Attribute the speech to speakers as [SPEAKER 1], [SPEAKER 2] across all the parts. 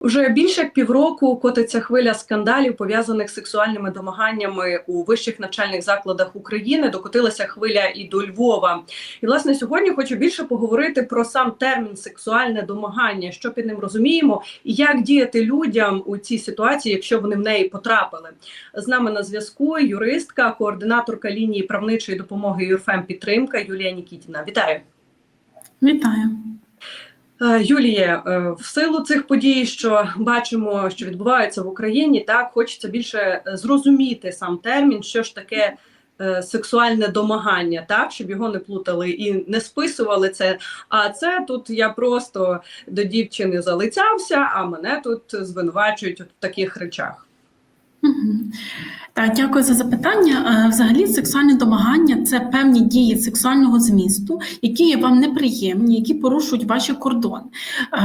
[SPEAKER 1] Вже більше як півроку котиться хвиля скандалів, пов'язаних з сексуальними домаганнями у вищих навчальних закладах України. Докотилася хвиля і до Львова. І власне сьогодні хочу більше поговорити про сам термін сексуальне домагання, що під ним розуміємо, і як діяти людям у цій ситуації, якщо вони в неї потрапили. З нами на зв'язку юристка, координаторка лінії правничої допомоги Юрфем Підтримка Юлія Нікітіна. Вітаю.
[SPEAKER 2] Вітаю.
[SPEAKER 1] Е, Юліє, е, в силу цих подій, що бачимо, що відбуваються в Україні, так хочеться більше е, зрозуміти сам термін, що ж таке сексуальне домагання, так щоб його не плутали і не списували це. А це тут я просто до дівчини залицявся, а мене тут звинувачують в таких речах.
[SPEAKER 2] Так, дякую за запитання. Е, Взагалі, сексуальне домагання це певні дії сексуального змісту, які є вам неприємні, які порушують ваші кордони.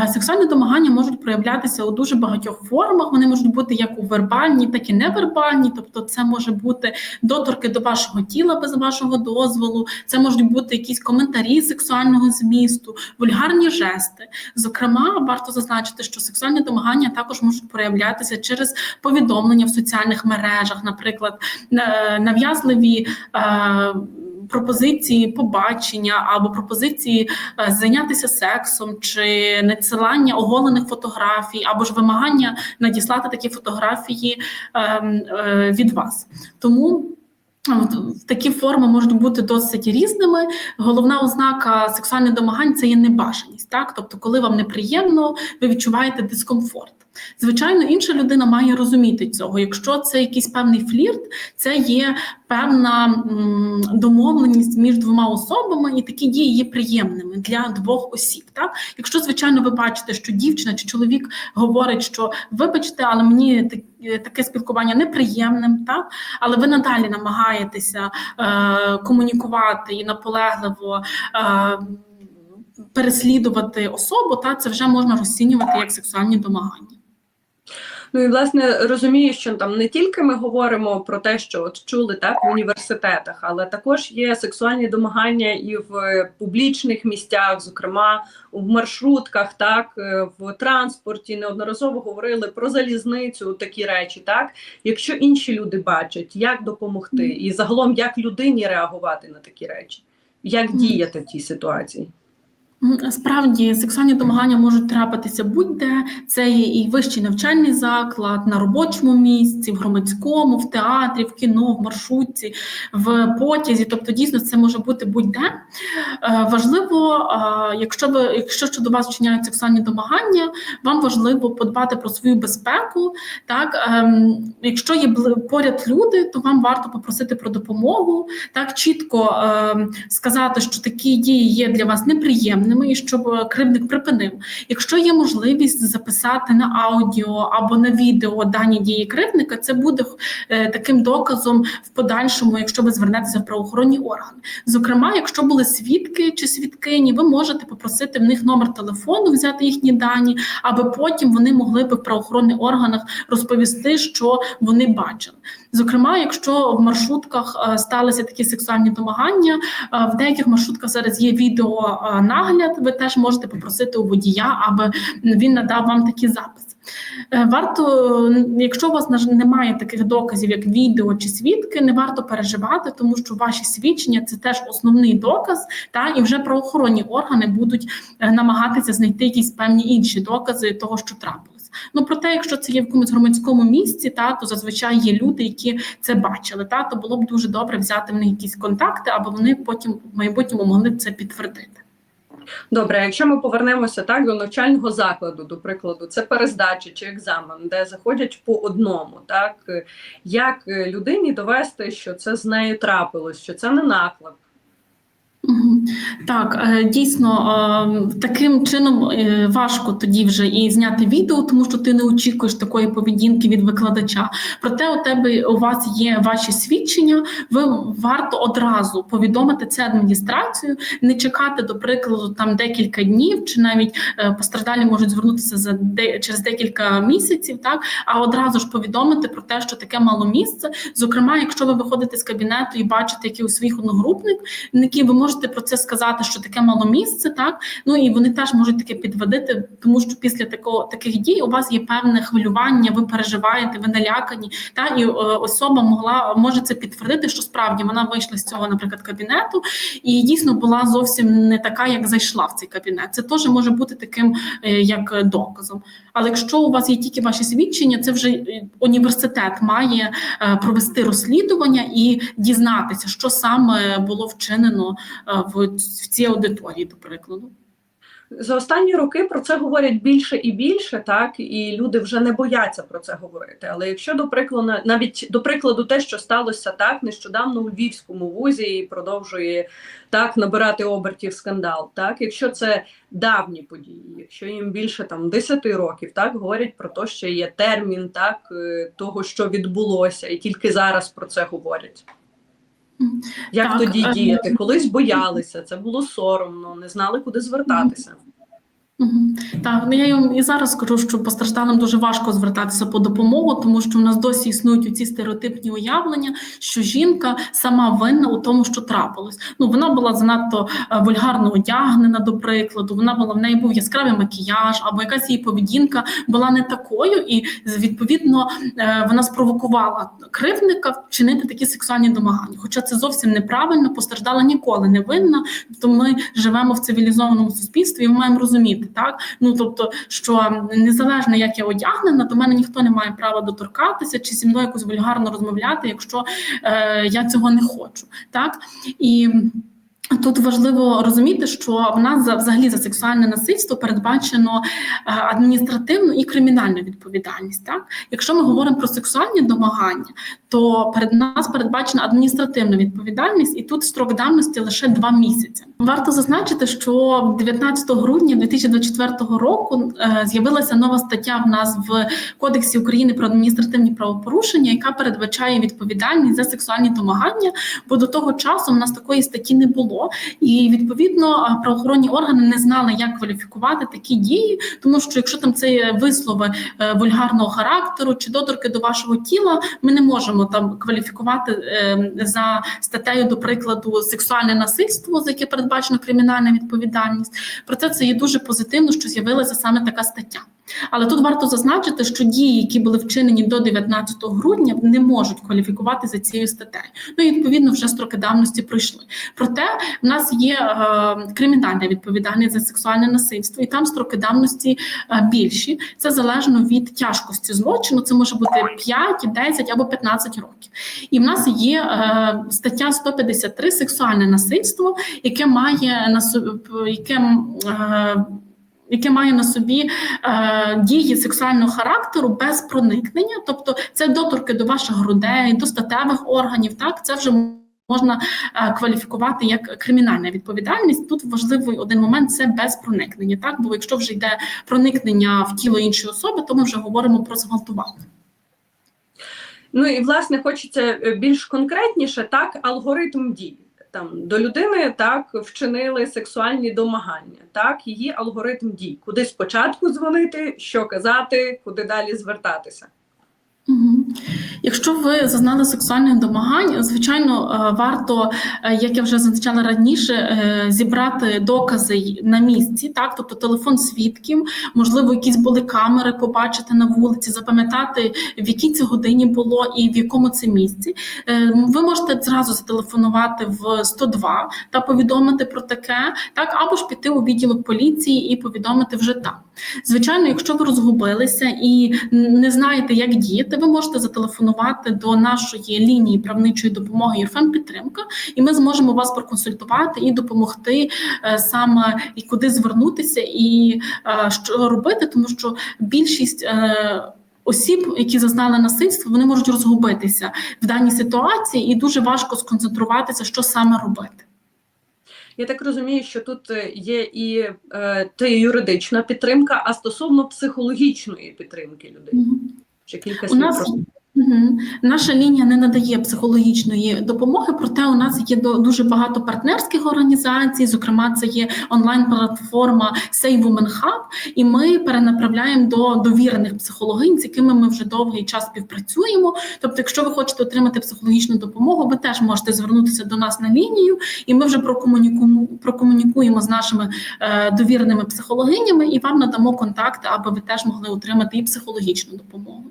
[SPEAKER 2] Е, Сексуальне домагання можуть проявлятися у дуже багатьох формах. Вони можуть бути як у вербальній, так і невербальній. Тобто, це може бути доторки до вашого тіла без вашого дозволу, це можуть бути якісь коментарі сексуального змісту, вульгарні жести. Зокрема, варто зазначити, що сексуальне домагання також можуть проявлятися через повідомлення в соціальних мережах, наприклад, нав'язливі. е, Пропозиції побачення або пропозиції е, зайнятися сексом чи надсилання оголених фотографій, або ж вимагання надіслати такі фотографії е, від вас. Тому Такі форми можуть бути досить різними. Головна ознака сексуальних домагань це є небажаність. Так? Тобто, коли вам неприємно, ви відчуваєте дискомфорт. Звичайно, інша людина має розуміти цього. Якщо це якийсь певний флірт, це є певна домовленість між двома особами, і такі дії є приємними для двох осіб. Так? Якщо, звичайно, ви бачите, що дівчина чи чоловік говорить, що вибачте, але мені таке спілкування неприємним, так? але ви надалі намагаєтеся е, комунікувати і наполегливо. Е, Переслідувати особу, та це вже можна розцінювати як сексуальні домагання.
[SPEAKER 1] Ну і власне розумію, що там не тільки ми говоримо про те, що от чули так в університетах, але також є сексуальні домагання і в е, публічних місцях, зокрема в маршрутках, так е, в транспорті. Неодноразово говорили про залізницю, такі речі. Так, якщо інші люди бачать, як допомогти, і загалом як людині реагувати на такі речі, як діяти в цій ситуації.
[SPEAKER 2] Справді сексуальні домагання можуть трапитися будь-де. Це є і вищий навчальний заклад, на робочому місці, в громадському, в театрі, в кіно, в маршрутці, в потязі. Тобто, дійсно, це може бути будь-де. Е, Важливо, е, якщо ви, якщо щодо вас вчиняють сексуальні домагання, вам важливо подбати про свою безпеку. Так, ем, якщо є поряд люди, то вам варто попросити про допомогу, так чітко ем, сказати, що такі дії є для вас неприємними, і щоб кривдник припинив. Якщо є можливість записати на аудіо або на відео дані дії кривдника, це буде е, таким доказом в подальшому, якщо ви звернетеся в правоохоронні органи. Зокрема, якщо були свідки чи свідкині, ви можете попросити в них номер телефону, взяти їхні дані, аби потім вони могли би в правоохоронних органах розповісти, що вони бачили. Зокрема, якщо в маршрутках е, сталися такі сексуальні домагання, е, в деяких маршрутках зараз є відеонагляд, ви теж можете попросити у водія, аби він надав вам такі записи. Е, Варто, якщо у вас немає таких доказів, як відео чи свідки, не варто переживати, тому що ваші свідчення це теж основний доказ, та і вже правоохоронні органи будуть е, намагатися знайти якісь певні інші докази того, що трапилось. Ну проте, якщо це є в якомусь громадському місці, та то зазвичай є люди, які це бачили. Та то було б дуже добре взяти в них якісь контакти, аби вони потім в майбутньому могли це підтвердити.
[SPEAKER 1] Добре, якщо ми повернемося так до навчального закладу, до прикладу, це перездача чи екзамен, де заходять по одному, так як людині довести, що це з нею трапилось, що це не наклеп.
[SPEAKER 2] Так, е, дійсно, е, таким чином е, важко тоді вже і зняти відео, тому що ти не очікуєш такої поведінки від викладача. Проте у тебе у вас є ваші свідчення. Ви варто одразу повідомити це адміністрацію, не чекати, до прикладу, там декілька днів, чи навіть постраждалі можуть звернутися за де через декілька місяців, так а одразу ж повідомити про те, що таке мало місце. Зокрема, якщо ви виходите з кабінету і бачите, який у своїх одногрупників, ви можете можете про це сказати, що таке мало місце, так ну і вони теж можуть таке підводити, тому що після такого таких дій у вас є певне хвилювання, ви переживаєте, ви налякані. Та і е, особа могла може це підтвердити, що справді вона вийшла з цього, наприклад, кабінету, і дійсно була зовсім не така, як зайшла в цей кабінет. Це теж може бути таким е, як доказом. Але якщо у вас є тільки ваші свідчення, це вже е, університет має е, провести розслідування і дізнатися, що саме було вчинено в, цій аудиторії, до прикладу.
[SPEAKER 1] За останні роки про це говорять більше і більше, так і люди вже не бояться про це говорити. Але якщо до прикладу, навіть до прикладу, те, що сталося так нещодавно у Львівському вузі, і продовжує так набирати обертів скандал, так якщо це давні події, якщо їм більше там 10 років, так говорять про те, що є термін так е, того, що відбулося, і тільки зараз про це говорять. Як
[SPEAKER 2] Так,
[SPEAKER 1] тоді
[SPEAKER 2] е,
[SPEAKER 1] діяти? Колись боялися, це було соромно, не знали, куди звертатися.
[SPEAKER 2] Так, ну я їм і зараз скажу, що постраждалим дуже важко звертатися по допомогу, тому що в нас досі існують ці стереотипні уявлення, що жінка сама винна у тому, що трапилось. Ну вона була занадто е, вульгарно одягнена, до прикладу. Вона була в неї був яскравий макіяж, або якась її поведінка була не такою, і відповідно е, вона спровокувала кривдника вчинити такі сексуальні домагання. Хоча це зовсім неправильно, постраждала ніколи не винна. То ми живемо в цивілізованому суспільстві, і ми маємо розуміти. Так, ну тобто, що незалежно як я одягнена, до мене ніхто не має права доторкатися чи зі мною якось вульгарно розмовляти, якщо е, я цього не хочу. Так і. Тут важливо розуміти, що в нас за взагалі за сексуальне насильство передбачено е, адміністративну і кримінальну відповідальність. Так, якщо ми говоримо про сексуальні домагання, то перед нас передбачена адміністративна відповідальність, і тут строк давності лише два місяці. Варто зазначити, що 19 грудня 2024 року е, з'явилася нова стаття в нас в Кодексі України про адміністративні правопорушення, яка передбачає відповідальність за сексуальні домагання. Бо до того часу в нас такої статті не було. І відповідно правоохоронні органи не знали, як кваліфікувати такі дії, тому що якщо там це вислови е, вульгарного характеру чи доторки до вашого тіла, ми не можемо там кваліфікувати е, за статтею, до прикладу, сексуальне насильство, за яке передбачено кримінальна відповідальність. Проте це є дуже позитивно, що з'явилася саме така стаття. Але тут варто зазначити, що дії, які були вчинені до 19 грудня, не можуть кваліфікувати за цією статтею. Ну і відповідно вже строки давності пройшли. Проте в нас є е, кримінальна відповідальність за сексуальне насильство, і там строки давності е, більші. Це залежно від тяжкості злочину. Це може бути 5, 10 або 15 років. І в нас є е, стаття 153 сексуальне насильство, яке має на яке. Е, яке має на собі е, дії сексуального характеру без проникнення, тобто це доторки до ваших грудей, до статевих органів, так це вже можна е, кваліфікувати як кримінальна відповідальність. Тут важливий один момент це без проникнення. Так, бо якщо вже йде проникнення в тіло іншої особи, то ми вже говоримо про зґвалтування.
[SPEAKER 1] Ну і власне хочеться е, більш конкретніше, так, алгоритм дій. Там до людини так вчинили сексуальні домагання, так її алгоритм дій. Куди спочатку дзвонити, що казати, куди далі звертатися.
[SPEAKER 2] Угу. Якщо ви зазнали сексуальних домагань, звичайно, е, варто, е, як я вже зазначала раніше, е, зібрати докази на місці, так, тобто телефон свідків, можливо, якісь були камери, побачити на вулиці, запам'ятати, в якій це годині було і в якому це місці. Ви можете зразу зателефонувати в 102 та повідомити про таке, так, або ж піти у відділок поліції і повідомити вже там. Звичайно, якщо ви розгубилися і не знаєте, як діяти, ви можете зателефонувати до нашої лінії правничої допомоги ЮРФЕМ підтримка, і ми зможемо вас проконсультувати і допомогти е, саме і куди звернутися, і е, що робити, тому що більшість. Е, Осіб, які зазнали насильство, вони можуть розгубитися в даній ситуації, і дуже важко сконцентруватися, що саме робити.
[SPEAKER 1] Я так розумію, що тут є і е, та юридична підтримка, а стосовно психологічної підтримки людей.
[SPEAKER 2] Угу.
[SPEAKER 1] Ще кілька
[SPEAKER 2] У нас
[SPEAKER 1] про
[SPEAKER 2] Мгм. Наша лінія не надає психологічної допомоги, проте у нас є до- дуже багато партнерських організацій. Зокрема, це є онлайн-платформа Save Women Hub, і ми перенаправляємо до довірених психологинь, з якими ми вже довгий час співпрацюємо. Тобто, якщо ви хочете отримати психологічну допомогу, ви теж можете звернутися до нас на лінію, і ми вже прокомунікуємо, прокомунікуємо з нашими е, довіреними психологинями і вам надамо контакти, аби ви теж могли отримати і психологічну допомогу.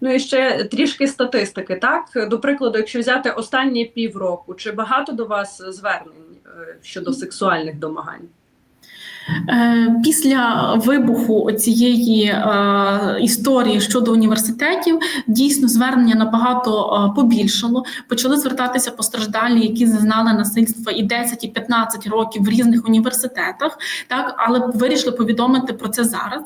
[SPEAKER 1] Ну і ще трішки статистики. Так, до прикладу, якщо взяти останні півроку, чи багато до вас звернень е, щодо сексуальних домагань?
[SPEAKER 2] Е, Після вибуху цієї е, історії щодо університетів дійсно звернення набагато е, побільшало. Почали звертатися постраждалі, які зазнали насильства і 10, і 15 років в різних університетах. Так, але вирішили повідомити про це зараз.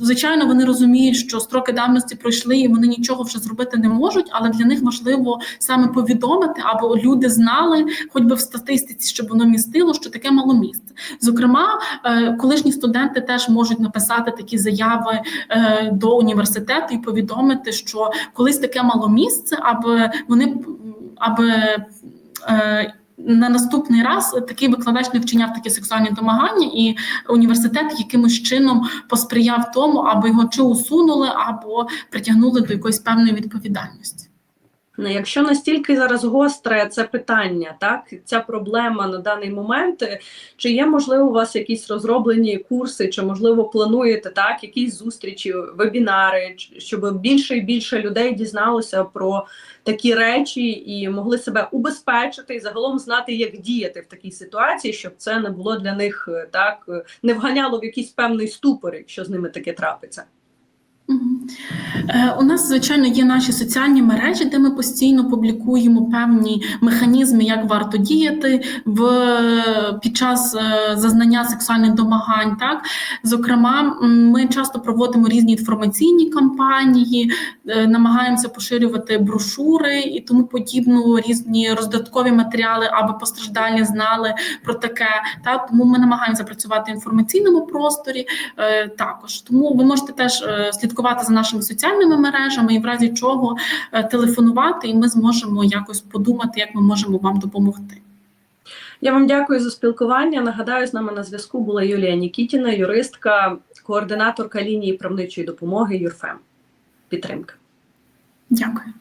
[SPEAKER 2] Звичайно, вони розуміють, що строки давності пройшли, і вони нічого вже зробити не можуть. Але для них важливо саме повідомити, аби люди знали, хоч би в статистиці, щоб воно містило, що таке мало місце. Зокрема, е, колишні студенти теж можуть написати такі заяви е, до університету і повідомити, що колись таке мало місце, аби вони аби. е, На наступний раз такий викладач не вчиняв такі сексуальні домагання, і університет якимось чином посприяв тому, аби його чи усунули, або притягнули до якоїсь певної відповідальності.
[SPEAKER 1] Ну, Якщо настільки зараз гостре це питання, так ця проблема на даний момент, чи є можливо у вас якісь розроблені курси, чи можливо плануєте так, якісь зустрічі, вебінари, щоб більше і більше людей дізналося про такі речі і могли себе убезпечити і загалом знати, як діяти в такій ситуації, щоб це не було для них так, не вганяло в якийсь певний ступор, якщо з ними таке трапиться.
[SPEAKER 2] Е, У нас, звичайно, є наші соціальні мережі, де ми постійно публікуємо певні механізми, як варто діяти в під час е, зазнання сексуальних домагань. Так, зокрема, ми часто проводимо різні інформаційні кампанії, е, намагаємося поширювати брошури і тому подібну різні роздаткові матеріали, аби постраждалі знали про таке. Та тому ми намагаємося працювати в інформаційному просторі також. Тому ви можете теж слідкувати за нашими соціальними мережами і в разі чого е, телефонувати, і ми зможемо якось подумати, як ми можемо вам допомогти.
[SPEAKER 1] Я вам дякую за спілкування. Нагадаю, з нами на зв'язку була Юлія Нікітіна, юристка, координаторка лінії правничої допомоги ЮРФЕМ. Підтримка.
[SPEAKER 2] Дякую.